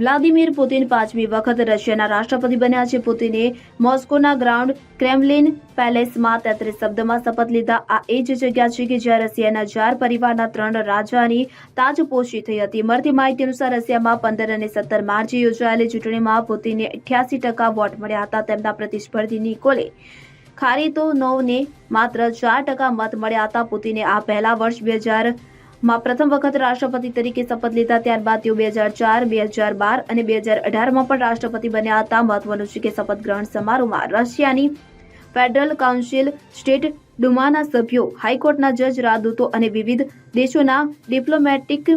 Vladimir Putin પાંચમી વખત રશિયાના રાષ્ટ્રપતિ બન્યા છે. પુતિને મોસ્કોના ગ્રાઉન્ડ ક્રેમલિન પેલેસમાં તેત્રીસ શબ્દમાં શપથ લીધા. આ એ જ જગ્યા છે કે જ્યાં રશિયાના ચાર પરિવારના ત્રણ રાજાની તાજપોશી થઈ હતી. મળતી માહિતી અનુસાર રશિયામાં પંદર અને સત્તર માર્ચે યોજાયેલી ચૂંટણીમાં પુતિને અઠ્યાસી ટકા વોટ મળ્યા હતા. તેમના પ્રતિસ્પર્ધી નિકોલે ખારીતોનોવને માત્ર ચાર ટકા મત મળ્યા હતા. પુતિને આ પહેલા વર્ષ બે હજાર માં પ્રથમ વખત રાષ્ટ્રપતિ તરીકે શપથ લીધા, ત્યારબાદ તેઓ બે હજાર ચાર, બે હજાર બાર અને બે હજાર અઢારમાં પણ રાષ્ટ્રપતિ બન્યા હતા. મહત્વનું છે કે શપથ ગ્રહણ સમારોહમાં રશિયાની ફેડરલ કાઉન્સિલ, સ્ટેટ ડુમાના સભ્યો, હાઈકોર્ટના જજ રાજદૂતો અને વિવિધ દેશોના ડિપ્લોમેટિક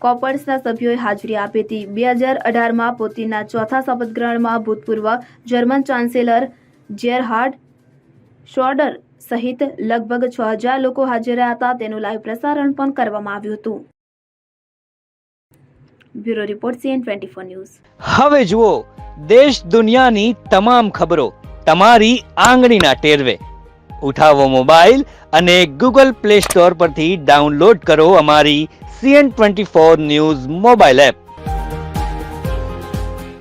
કોપર્સના સભ્યોએ હાજરી આપી હતી. બે હજાર અઢારમાં પોતીના ચોથા શપથ ગ્રહણમાં ભૂતપૂર્વ જર્મન ચાન્સેલર જેરહાર્ડ શોર્ડર સહિત લગભગ છ હજાર લોકો હાજર રહ્યા હતા. તેનું લાઈવ પ્રસારણ પણ કરવામાં આવ્યું હતું. Bureau report C N twenty four news. હવે જુઓ, દેશ દુનિયાની તમામ ખબરો તમારી આંગળીના ટેરવે. ઉઠાવો મોબાઈલ અને ગૂગલ પ્લે સ્ટોર પરથી ડાઉનલોડ કરો અમારી C N twenty four news mobile app.